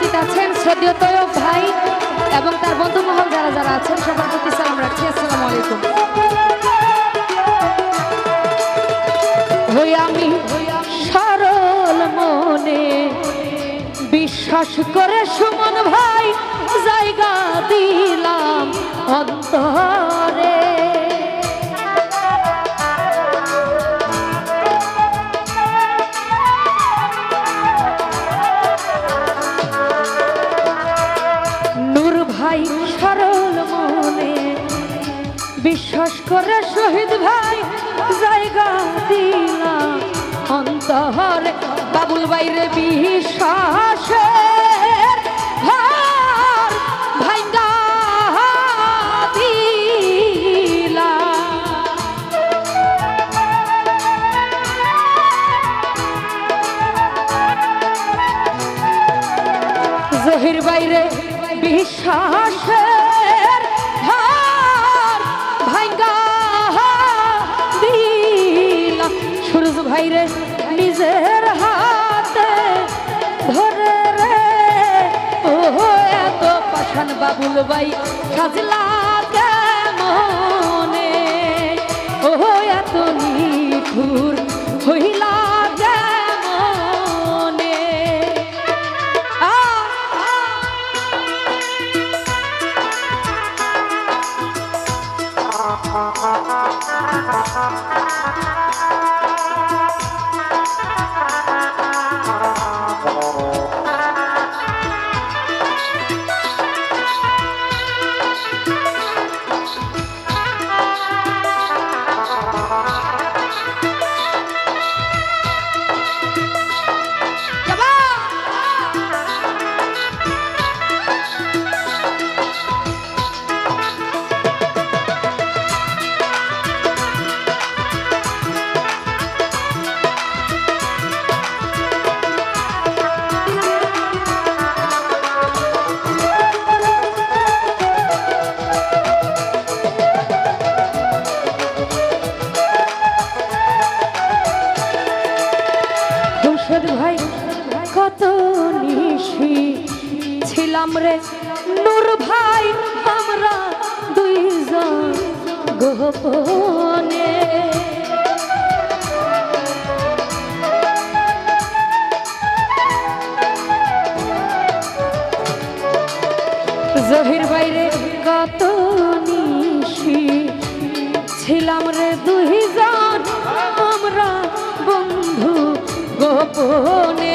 উপস্থিত আছেন শ্রদ্ধেয় ভাই এবং তার বন্ধু মহল যারা যারা আছেন, সবার প্রতি সালাম রাখছি। আসসালামু আলাইকুম। আমি সরল মনে বিশ্বাস করে সুমন ভাই, জায়গা দিলাম অন্তরে। ভাই, সরল মনে। বিশ্বাস করে শহীদ ভাই, জায়গা দিলাম। অন্তরে বাবুল বাইরে বিশ্বাস বাইরে বিশ্বাসের বাবুল বাই সাজলা মনে ও এত নিঠুর হইলা মনে আ কত নিশি ছিলাম রে নূর ভাই, আমরা দুইজন গোপনে। জহির বাইরে কত নিশি ছিলাম রে দুইজন, আমরা বন্ধু গোপনে।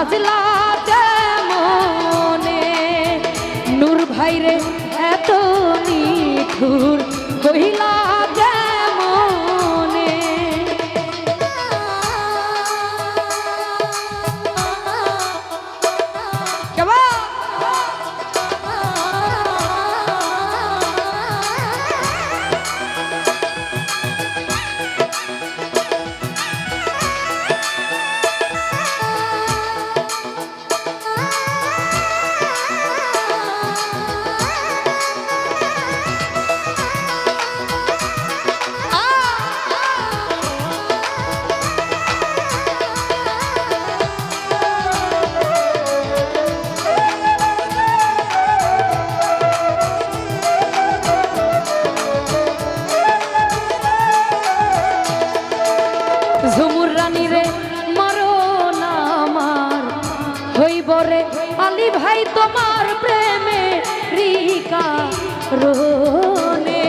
সাজলা মনে নূর ভাইরে এত নিঠুর কহিলা হইব রে আলী ভাই তোমার প্রেমে রিকা রোনে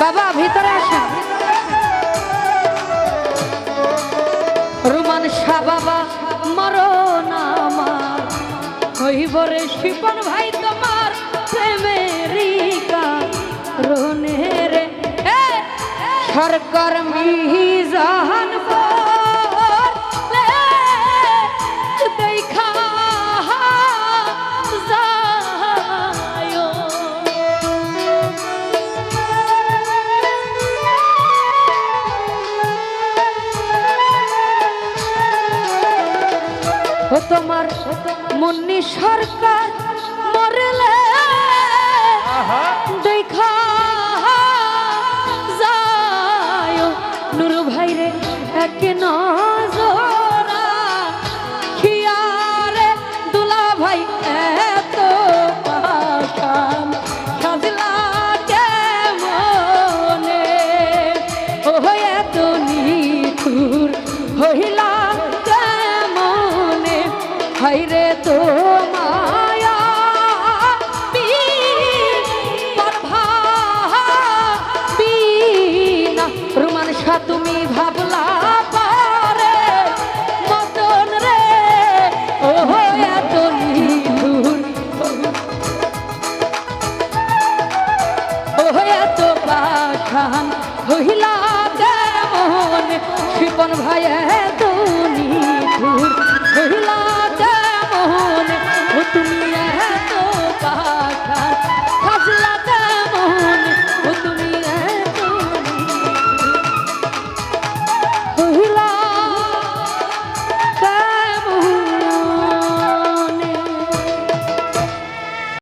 বাবা, ভিতরে আসেন রুমান শাহ বাবা, মরণ আমার। হইব রে শিপন ভাই তোমার প্রেমেরিকা রোনে রে। সরকার মিজান বলে ও তোমার মুন্নি সরকার মরলে। দেখা যায় নুরু ভাইরে এক নজরা তুমি ভাবলা পারে। মতন রে ও এত ও এত পাখান হইলা কেমন শিপন ভাই এত